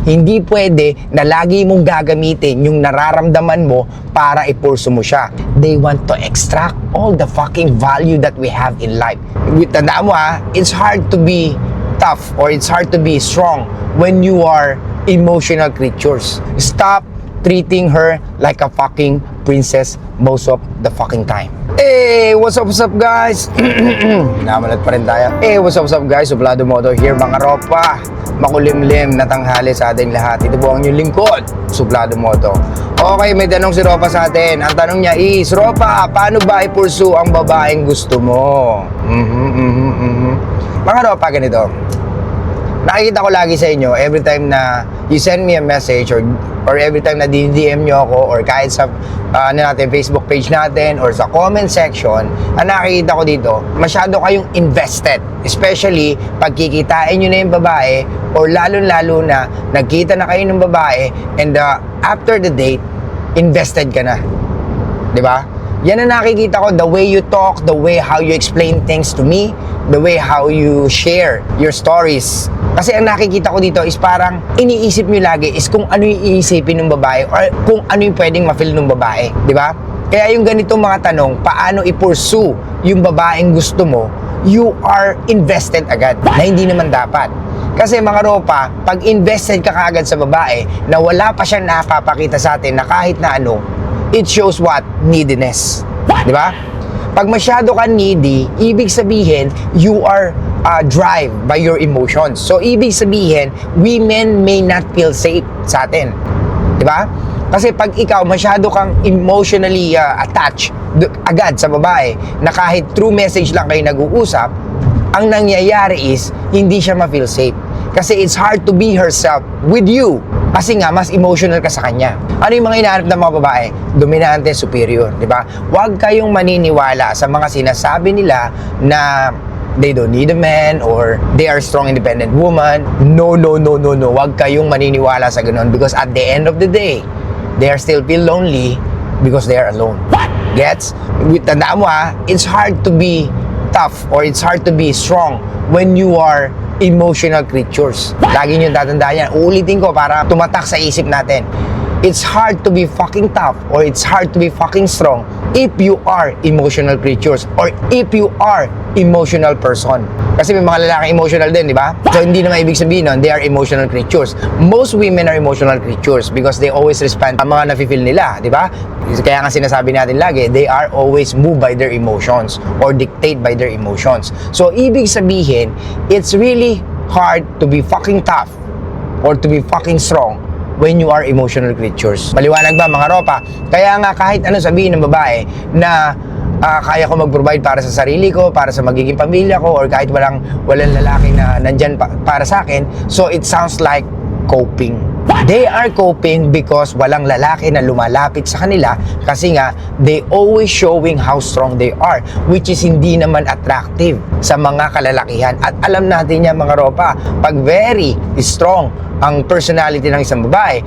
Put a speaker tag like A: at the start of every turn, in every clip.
A: Hindi pwede na lagi mong gagamitin yung nararamdaman mo para ipurso mo siya. They want to extract all the fucking value that we have in life. Tandaan mo ha, it's hard to be tough or it's hard to be strong when you are emotional creatures. Stop treating her like a fucking princess most of the fucking time. Hey, what's up, what's up guys? Namalat pa rin tayo. Hey, what's up, what's up guys? Sublado Moto here, mga ropa. Makulimlim na tanghali sa ating lahat. Ito po ang inyong lingkod, Sublado Moto. Okay, may tanong si Ropa sa atin. Ang tanong niya is, Ropa, paano ba i-pursue ang babaeng gusto mo? Mhm, mhm, mhm. Mga Ropa, ganito nakikita ko lagi sa inyo every time na you send me a message or or every time na DM nyo ako or kahit sa uh, ano natin Facebook page natin or sa comment section ang nakikita ko dito masyado kayong invested especially pag kikitain nyo na yung babae or lalo-lalo na nagkita na kayo ng babae and uh, after the date invested ka na ba? Yan ang nakikita ko, the way you talk, the way how you explain things to me, the way how you share your stories. Kasi ang nakikita ko dito is parang iniisip nyo lagi is kung ano yung iisipin ng babae or kung ano yung pwedeng ma-feel ng babae. Di ba? Kaya yung ganitong mga tanong, paano i-pursue yung babaeng gusto mo, you are invested agad na hindi naman dapat. Kasi mga ropa, pag invested ka kaagad sa babae na wala pa siyang napapakita sa atin na kahit na ano, it shows what? Neediness. Di ba? Pag masyado ka needy, ibig sabihin, you are uh, drive by your emotions. So, ibig sabihin, women may not feel safe sa atin. Di ba? Kasi pag ikaw masyado kang emotionally uh, attached agad sa babae, na kahit through message lang kayo nag-uusap, ang nangyayari is, hindi siya ma-feel safe. Kasi it's hard to be herself with you. Kasi nga, mas emotional ka sa kanya. Ano yung mga hinahanap ng mga babae? Dominante, superior, di ba? Huwag kayong maniniwala sa mga sinasabi nila na they don't need a man or they are strong independent woman. No, no, no, no, no. Huwag kayong maniniwala sa ganun because at the end of the day, they are still feel lonely because they are alone. Gets? Tandaan mo ha, it's hard to be tough or it's hard to be strong when you are emotional creatures. Lagi nyo tatandaan yan. Uulitin ko para tumatak sa isip natin. It's hard to be fucking tough or it's hard to be fucking strong if you are emotional creatures or if you are emotional person. Kasi may mga lalaki emotional din, di ba? So hindi naman ibig sabihin nun, they are emotional creatures. Most women are emotional creatures because they always respond sa mga nafe-feel nila, di ba? Kaya nga sinasabi natin lagi, they are always moved by their emotions or dictate by their emotions. So ibig sabihin, it's really hard to be fucking tough or to be fucking strong when you are emotional creatures. Maliwanag ba mga ropa? Kaya nga kahit ano sabihin ng babae na ah, kaya ko mag-provide para sa sarili ko, para sa magiging pamilya ko, or kahit walang, walang lalaki na nandyan pa- para sa akin, so it sounds like coping. They are coping because walang lalaki na lumalapit sa kanila kasi nga they always showing how strong they are which is hindi naman attractive sa mga kalalakihan. At alam natin yan mga ropa pag very strong ang personality ng isang babae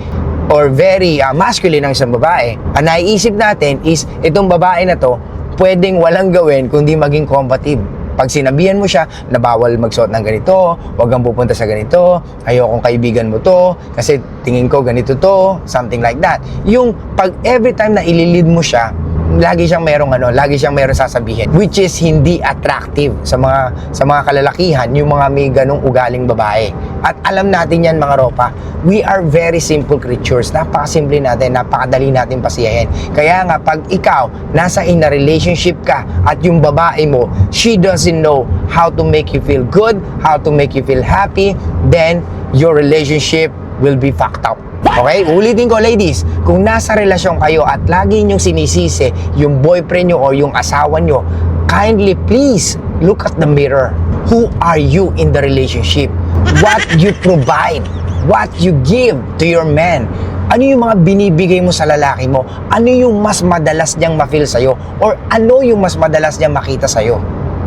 A: or very uh, masculine ng isang babae ang naiisip natin is itong babae na to pwedeng walang gawin kundi maging combative pag sinabihan mo siya na bawal magsuot ng ganito, huwag kang pupunta sa ganito, ayokong kaibigan mo to, kasi tingin ko ganito to, something like that. Yung pag every time na ililid mo siya, lagi siyang merong ano, lagi siyang merong sasabihin which is hindi attractive sa mga sa mga kalalakihan yung mga may ganong ugaling babae. At alam natin yan mga ropa, we are very simple creatures. Napakasimple natin, napakadali natin pasiyahin. Kaya nga pag ikaw nasa in a relationship ka at yung babae mo, she doesn't know how to make you feel good, how to make you feel happy, then your relationship will be fucked up. Okay? Ulitin ko, ladies. Kung nasa relasyon kayo at lagi niyong sinisisi yung boyfriend nyo or yung asawa nyo, kindly please look at the mirror. Who are you in the relationship? What you provide? What you give to your man? Ano yung mga binibigay mo sa lalaki mo? Ano yung mas madalas niyang ma-feel sa'yo? Or ano yung mas madalas niyang makita sa'yo?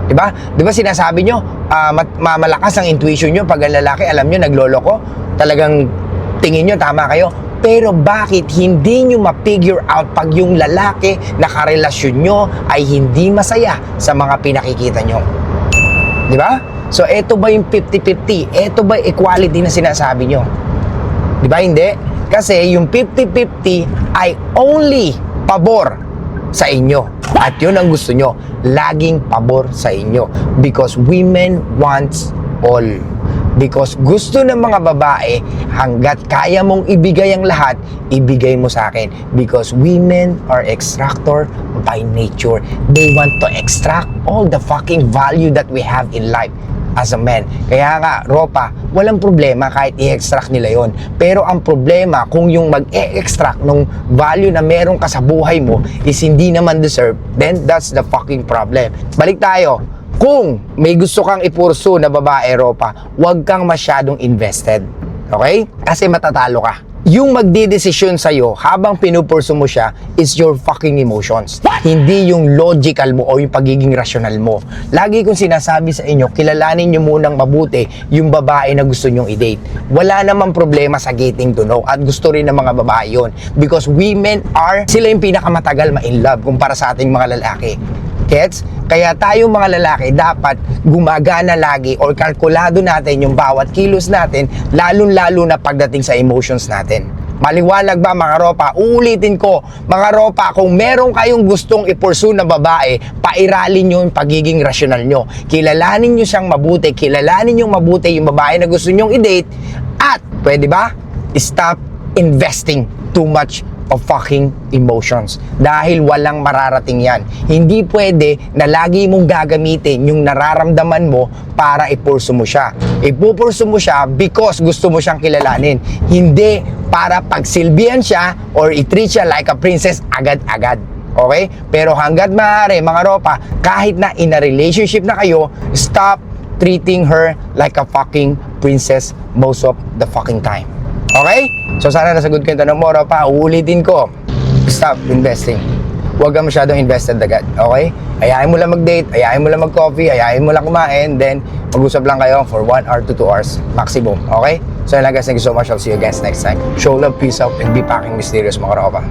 A: 'Di ba? 'Di ba sinasabi nyo, ah, mat- ma- malakas ang intuition nyo pag ang lalaki, alam nyo, nagloloko. Talagang tingin nyo, tama kayo. Pero bakit hindi nyo ma-figure out pag yung lalaki na karelasyon nyo ay hindi masaya sa mga pinakikita nyo? Di ba? So, eto ba yung 50-50? Eto ba equality na sinasabi nyo? Di ba hindi? Kasi yung 50-50 ay only pabor sa inyo. At yun ang gusto nyo. Laging pabor sa inyo. Because women wants all. Because gusto ng mga babae, hanggat kaya mong ibigay ang lahat, ibigay mo sa akin. Because women are extractor by nature. They want to extract all the fucking value that we have in life as a man. Kaya nga, Ropa, walang problema kahit i-extract nila yon. Pero ang problema, kung yung mag-e-extract ng value na meron ka sa buhay mo is hindi naman deserve, then that's the fucking problem. Balik tayo. Kung may gusto kang ipurso na babae, Ropa, huwag kang masyadong invested. Okay? Kasi matatalo ka yung magdidesisyon sa'yo habang pinupurso mo siya is your fucking emotions. Hindi yung logical mo o yung pagiging rational mo. Lagi kong sinasabi sa inyo, kilalanin nyo munang mabuti yung babae na gusto nyong i-date. Wala namang problema sa getting to know at gusto rin ng mga babae yon Because women are, sila yung pinakamatagal ma-in love kumpara sa ating mga lalaki. Gets? Kaya tayong mga lalaki dapat gumagana lagi or kalkulado natin yung bawat kilos natin lalong-lalo na pagdating sa emotions natin. Maliwanag ba mga ropa? Uulitin ko, mga ropa, kung meron kayong gustong ipursu na babae, pairalin nyo yung pagiging rasyonal nyo. Kilalanin nyo siyang mabuti, kilalanin nyo mabuti yung babae na gusto nyong i-date at, pwede ba? Stop investing too much of fucking emotions dahil walang mararating yan. Hindi pwede na lagi mong gagamitin yung nararamdaman mo para ipurso mo siya. Ipupurso mo siya because gusto mo siyang kilalanin. Hindi para pagsilbihan siya or i-treat siya like a princess agad-agad. Okay? Pero hanggat maaari, mga ropa, kahit na in a relationship na kayo, stop treating her like a fucking princess most of the fucking time. Okay? So sana nasagot ko yung tanong mo, Ropa. Uulitin ko. Stop investing. Huwag ka masyadong invested agad. Okay? Ayayin mo lang mag-date, ayayin mo lang mag-coffee, ayayin mo lang kumain, then mag-usap lang kayo for 1 hour to 2 hours maximum. Okay? So yun lang guys, thank you so much. I'll see you guys next time. Show love, peace out, and be packing mysterious mga Ropa.